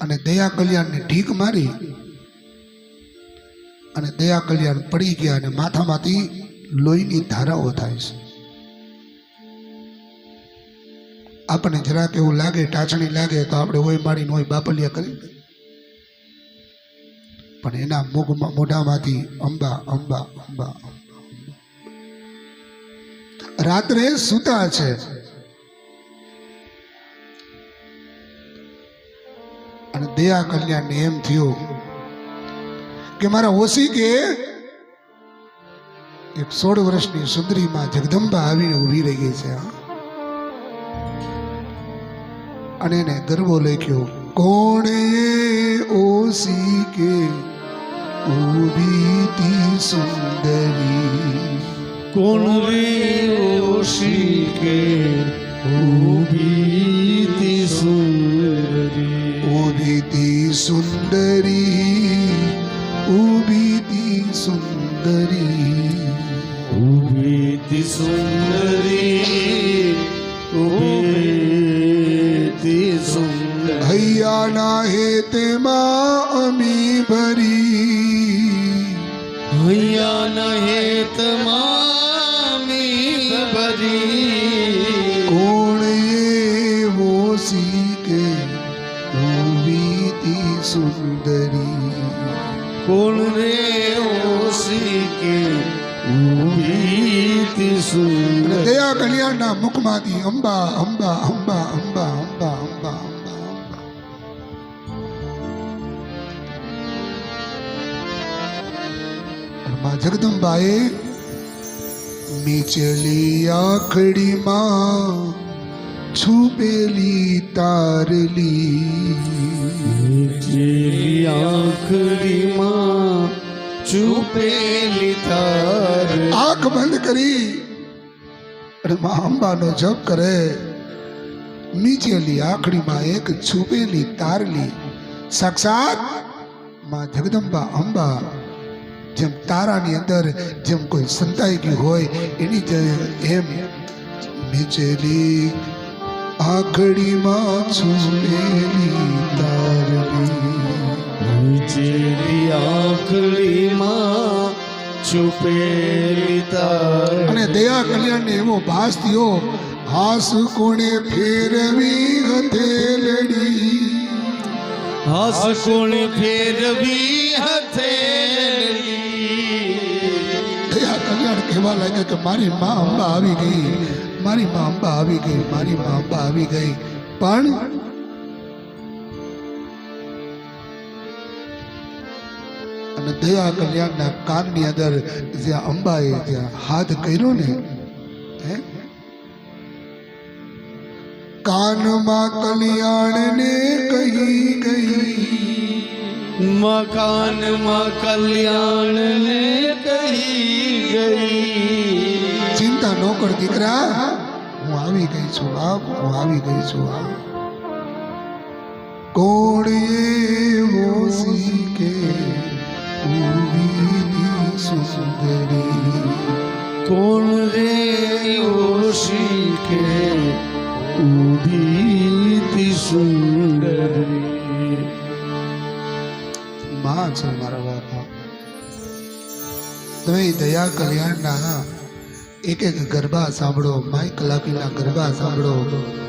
અને દયા કલ્યાણને ઢીક મારી અને દયા કલ્યાણ પડી ગયા અને માથામાંથી લોહીની ધારાઓ થાય છે આપણને જરાક એવું લાગે ટાચણી લાગે તો આપણે હોય મારીને હોય બાપલિયા કરી. પણ એના મુખમાં મોઢામાંથી અંબા અંબા, અંબા. રાત્રે સૂતા છે અને દયા કલ્યાણને એમ થયું કે મારા ઓસી કે એક સોળ વર્ષની સુંદરીમાં જગદંબા આવીને ઊભી રહી ગઈ છે હા. અને એને ગરબો લખ્યો કોણે ઓસી કે ઊભી તી સુંદરી કોણ રે ઓશી કે ઊભી તી સુંદરી ઊભી તી સુંદરી ઊભી તી સુંદરી ઊભી તી સુંદરી ઊભી તી સુંદરી હૈયાના હેતમાં અમી ભરી હૈયા નહે તમામી ભરી કોણ એવો કે बीती सुंदरी कौन ने ओसी के बीती सुंदरी। दया कल्याण ना मुख मादी अंबा अंबा अंबा अंबा अंबा अंबा जगदम्बाए, नीचे ली आखड़ी माँ। છુપેલી તારલી આંખડીમાં છુપેલી તાર આંખ બંધ કરી અને મા અંબાનો જપ કરે નીચેલી આંખડીમાં એક છુપેલી તારલી સાક્ષાતમાં જગદંબા અંબા જેમ તારાની અંદર જેમ કોઈ સંતાઈ ગયું હોય એની એમ નીચેલી આખડીમાં છુપેલી તારવી જેલી આંખડીમાં છુપેલી તાર અને દયા કલ્યાણને એવો ભાસ થયો હાસ કોણે ફેરવી હથેલડી હાસ કોણે ફેરવી હથેલડી દયા કલ્યાણ કહેવા લાગ્યા કે મારી મા અંબા આવી ગઈ. મારી માં અંબા આવી ગઈ મારી માં અંબા આવી ગઈ પણ અને દયા કલ્યાણના કાનની અંદર જ્યાં અંબાએ જ્યાં હાથ કર્યો ને હે કાનમાં કલ્યાણને કહી ગઈ મકાનમાં કલ્યાણ ને કહી ગઈ ચિંતા ન કર દીકરા હું આવી ગઈ છું બાપ હું આવી ગઈ છું બાપ કોણ એવો કે ઊભી સુંદરી કોણ રે ઓશી કે ઊભી તી સુંદરી માં છે મારા બાપા તમે દયા કલ્યાણના એક એક ગરબા સાંભળો માઇક લાકીના ગરબા સાંભળો.